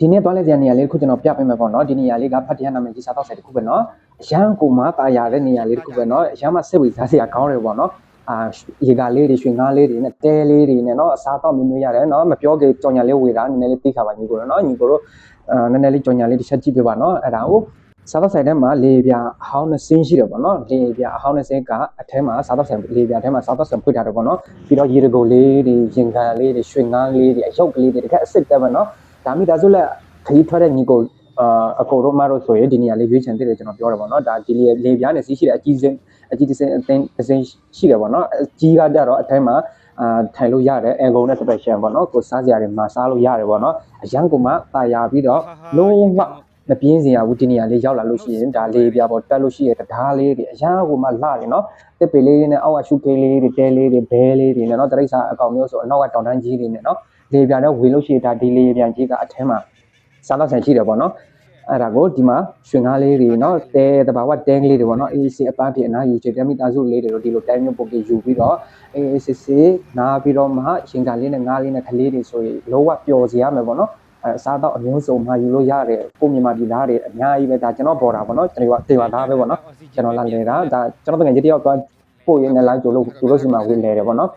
ဒီနေ့သွားလဲစရာနေရာလေးတစ်ခုကျွန်တော်ပြပေးမယ်ပေါ့နော်ဒီနေရာလေးကဖတ်တရားနာမည်ကြီးစားတော့ဆိုင်တစ်ခုပဲနော်အရန်ကိုမှတာယာတဲ့နေရာလေးတစ်ခုပဲနော်အရန်မှစိတ်ဝင်စားစရာကောင်းတယ်ပေါ့နော်အာရေကားလေးတွေရွှေငါးလေးတွေနဲ့တဲလေးတွေနဲ့နော်အစားတော့မျိုးမျိုးရတယ်နော်မပြောကြကြော်ညာလေးဝေတာနည်းနည်းလေးသိခါပါညီကိုနော်ညီကိုတို့အာနည်းနည်းလေးကြော်ညာလေးတစ်ချက်ကြည့်ပြပါနော်အဲ့ဒါကိုစားတော့ဆိုင်ထဲမှာလေပြအဟောင်းနှစ်စင်းရှိတယ်ပေါ့နော်လေပြအဟောင်းနှစ်စင်းကအထဲမှာစားတော့ဆိုင်လေပြထဲမှာစားတော့ဆိုင်ဖွင့်ထားတယ်ပေါ့နော်ပြီးတော့ရေတကုတ်လေးတွေရင်ကန်လေးတွေရွှေငါးလေးတွေအရုပ်ကလေးတွေတကယ်အစ်စ်တက်ပဲနော် ဒါမိသားစုလက်ခရီးထွက်တဲ့ညီကိုအာအကိုတို့မတို့ဆိုရင်ဒီနေရာလေးရွေးချယ်တဲ့ကျွန်တော်ပြောတယ်ပေါ့နော်ဒါဒီလေလေပြားနဲ့စီးရှိတဲ့အကြီးစင်းအကြီးတစ်စင်းအသိန်းအစင်းရှိတယ်ပေါ့နော်အကြီးကကြတော့အထိုင်းမှာအာထိုင်လို့ရတယ်အန်ကုန်နဲ့ special ပေါ့နော်ကိုစားစရာတွေမှာစားလို့ရတယ်ပေါ့နော်အရန်ကမှတာယာပြီးတော့လုံးဝမပြင်းစင်ရဘူးဒီနေရာလေးရောက်လာလို့ရှိရင်ဒါလေးပြားပေါ့တက်လို့ရှိရတဓားလေးတွေအရန်ကမှလှတယ်နော်တစ်ပေလေးနဲ့အောက်ကရှုကေးလေးတွေတဲလေးတွေဘဲလေးတွေနဲ့နော်တရိတ်စာအကောင်မျိုးဆိုအနောက်ကတောင်တန်းကြီးတွေနဲ့နော် လေပြန်တော့ဝင်လို့ရှိရင်ဒါဒီလေပြန်ကြီးကအထင်းမှာစားတော့ဆန်ရှိတယ်ပေါ့နော်အဲ့ဒါကိုဒီမှာရွှင်ကားလေးတွေเนาะတဲတဘာဝတဲကလေးတွေပေါ့နော်အေးစီအပန်းပြအနာယူချင်တဲ့မိသားစုလေးတွေတို့ဒီလိုတိုင်းမျိုးပုံပြယူပြီးတော့အေးစစ်စစ်နားပြီးတော့မှရှင်ကားလေးနဲ့ငားလေးနဲ့ကလေးတွေဆိုရင်လောကပျော်စီရမယ်ပေါ့နော်အဲစားတော့အမျိုးစုံမှယူလို့ရတယ်ကိုမြန်မာပြည်သားတွေအများကြီးပဲဒါကျွန်တော်ပေါ်တာပေါ့နော်ကျွန်တော်ကတေဝါသားပဲပေါ့နော်ကျွန်တော်လာနေတာဒါကျွန်တော်တကယ်ကြီးတယောက်ကပို့ရင်းနဲ့လိုက်ကြလို့သူတို့စီမှာဝင်လေတယ်ပေါ့နော်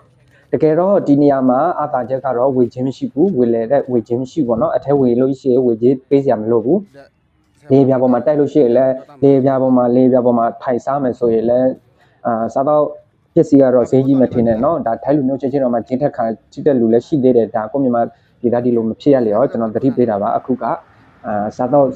တကယ်တော့ဒီနေရာမှာအာသာချက်ကတော့ဝေချင်းမရှိဘူးဝေလဲတဲ့ဝေချင်းမရှိဘူးပေါ့နော်အထက်ဝေလို့ရှိရင်ဝေချင်းပေးစရာမလိုဘူးလေပြာပေါ်မှာတိုက်လို့ရှိရင်လည်းလေပြာပေါ်မှာလေပြာပေါ်မှာထိုင်စားမယ်ဆိုရင်လည်းအာစားတော့ပစ္စည်းကတော့ဈေးကြီးမထင်နဲ့เนาะဒါထိုင်လူမျိုးချင်းချင်းတော့မှဂျင်းထက်ခါချစ်တဲ့လူလည်းရှိသေးတယ်ဒါကိုမြန်မာပြည်သားဒီလိုမဖြစ်ရလေရောကျွန်တော်သတိပေးတာပါအခုကအာစားတော့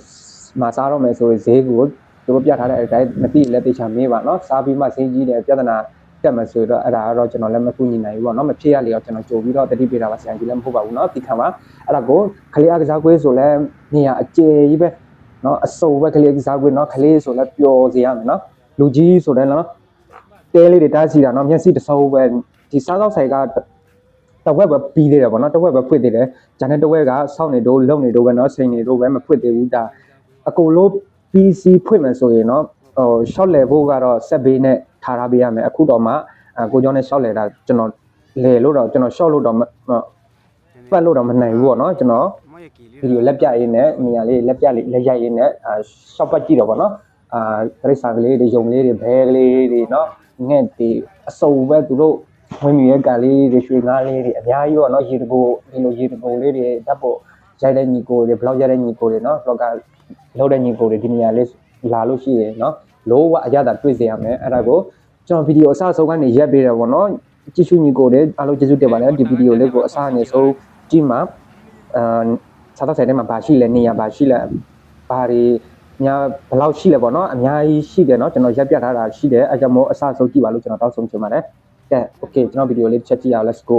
မှာစားတော့မယ်ဆိုရင်ဈေးကိုသူတို့ပြထားတဲ့အတိုင်းမသိလည်းတေချာမေးပါเนาะစားပြီးမှဈေးကြီးတယ်ပြဿနာ တက်မယ်ဆိုတော့အဲ့ဒါကတော့ကျွန်တော်လည်းမကူညီနိုင်ဘူးပေါ့နော်မဖြစ်ရလေတော့ကျွန်တော်ကြိုပြီးတော့တတိပေးတာပါဆရာကြီးလည်းမဟုတ်ပါဘူးနော်ဒီခံပါအဲ့ဒါကိုခလေးအားကစားကွေးဆိုလဲနေရအကျယ်ကြီးပဲနော်အစုံပဲခလေးကစားကွေးနော်ခလေးဆိုလဲပျော်စေရမယ်နော်လူကြီးဆိုတဲ့နော်တဲလေးတွေတားစီတာနော်မျက်စိတစ်စုံပဲဒီစားသောက်ဆိုင်ကတဝက်ပဲပြီးသေးတယ်ပေါ့နော်တဝက်ပဲဖွင့်သေးတယ်ဂျန်နဲ့တဝက်ကစောင့်နေတော့လုံနေတော့ပဲနော်စိန်နေတော့ပဲမဖွင့်သေးဘူးဒါအကိုလို့ PC ဖွင့်မယ်ဆိုရင်နော် ဟိုရှော့လေဖို့ကတော့ဆက်ဘေးနဲ့ထားထားပေးရမယ်အခုတော့မှကိုကျော်နဲ့ရှော့လေတာကျွန်တော်လေလို့တော့ကျွန်တော်ရှော့လို့တော့ပတ်လို့တော့မနိုင်ဘူးပေါ့နော်ကျွန်တော်ဗီဒီယိုလက်ပြရင်းနဲ့နေရာလေးလက်ပြလေးလက်ရိုက်ရင်းနဲ့ရှော့ပတ်ကြည့်တော့ပေါ့နော်အာပြိဿာကလေးတွေယုံလေးတွေဘဲကလေးတွေနော်ငှက်တွေအစုံပဲသူတို့ဝင်မြဲကလေးတွေရွှေငါးလေးတွေအများကြီးပေါ့နော်ရေတကိုဒီလိုရေတကိုလေးတွေဓာတ်ပေါ်ရိုက်တဲ့ညီကိုတွေဘလော့ရိုက်တဲ့ညီကိုတွေနော်ဘလော့ကလောက်တဲ့ညီကိုတွေဒီနေရာလေး လာလို့ရှိရင်เนาะလုံးဝအရသာတွေ့စေရမယ်အဲ့ဒါကိုကျွန်တော်ဗီဒီယိုအစအဆုံးကနေရက်ပေးတယ်ပေါ့နော်ကြည့်ရှုညီကိုတွေအားလုံးကျေးဇူးတင်ပါတယ်ဒီဗီဒီယိုလေးကိုအစအနေဆုံးကြည့်မှာအာစားတော့ဆိုင်ထဲမှာဘာရှိလဲနေရာဘာရှိလဲဘာတွေများဘယ်လောက်ရှိလဲပေါ့နော်အများကြီးရှိတယ်เนาะကျွန်တော်ရက်ပြထားတာရှိတယ်အဲကြောင့်မို့အစအဆုံးကြည့်ပါလို့ကျွန်တော်တောက်ဆုံးချင်ပါတယ်ကဲ okay ကျွန်တော်ဗီဒီယိုလေးတစ်ချက်ကြည့်အောင် let's go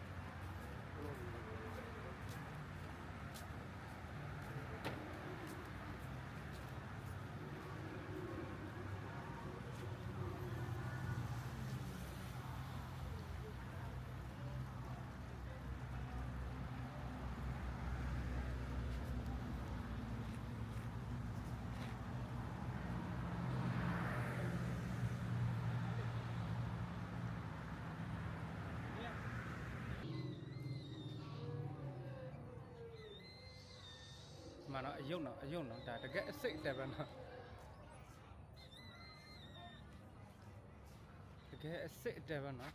နော်အယုတ်နော်အယုတ်နော်ဒါတကယ်အစိတ်အသက်ပဲနော်တကယ်အစိတ်အသက်ပဲနော်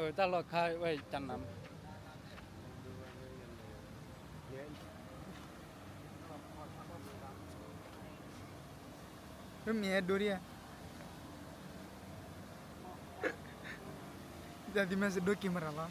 그 달러 카왜 있잖남. 그럼 얘 놀이야. jadi masih doki merah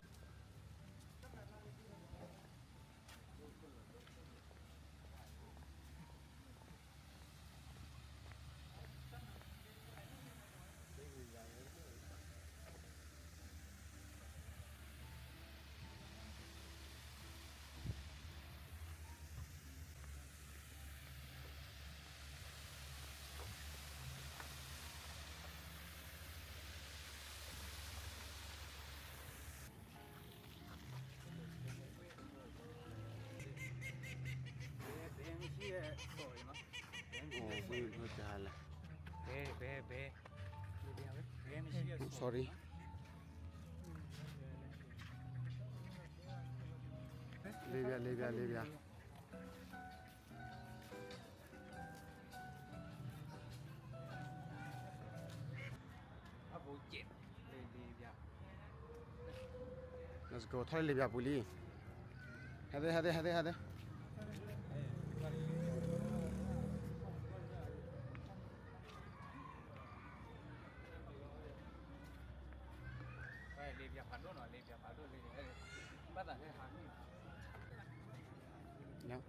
ဘဲဘဲမရှိရ sorry လေးပြလေးပြလေးပြအဘူကျစ်လေးလေးဗျ let's go ထားလေးပြပူလီဟဲ့ဟဲ့ဟဲ့ဟဲ့ဟဲ့ ဝဲလေးဗျဘာလို့တော့လေးဗျဘာလို့လေးအဲ့ပတ်တာနဲ့ဟာမိ နော်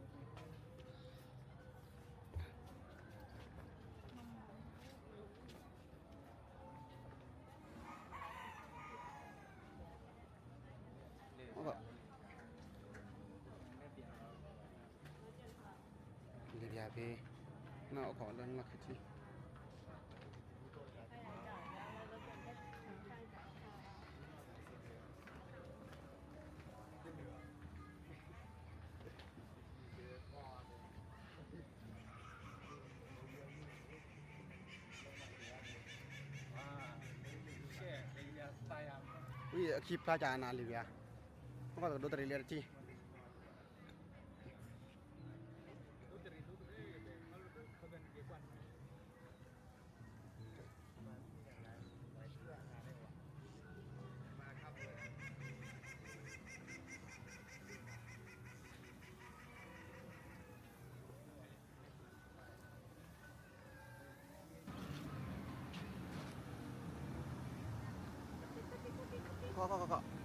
လေး ဟုတ်ကဲ့ လေးပြပေးနောက်ခေါ်လန်းလက်ခချီဝီအခီပလာကြနာလေးပြဟုတ်ကဲ့ဒိုတရီလေးချီခေါ် ခေါ်ခေါ်မတ်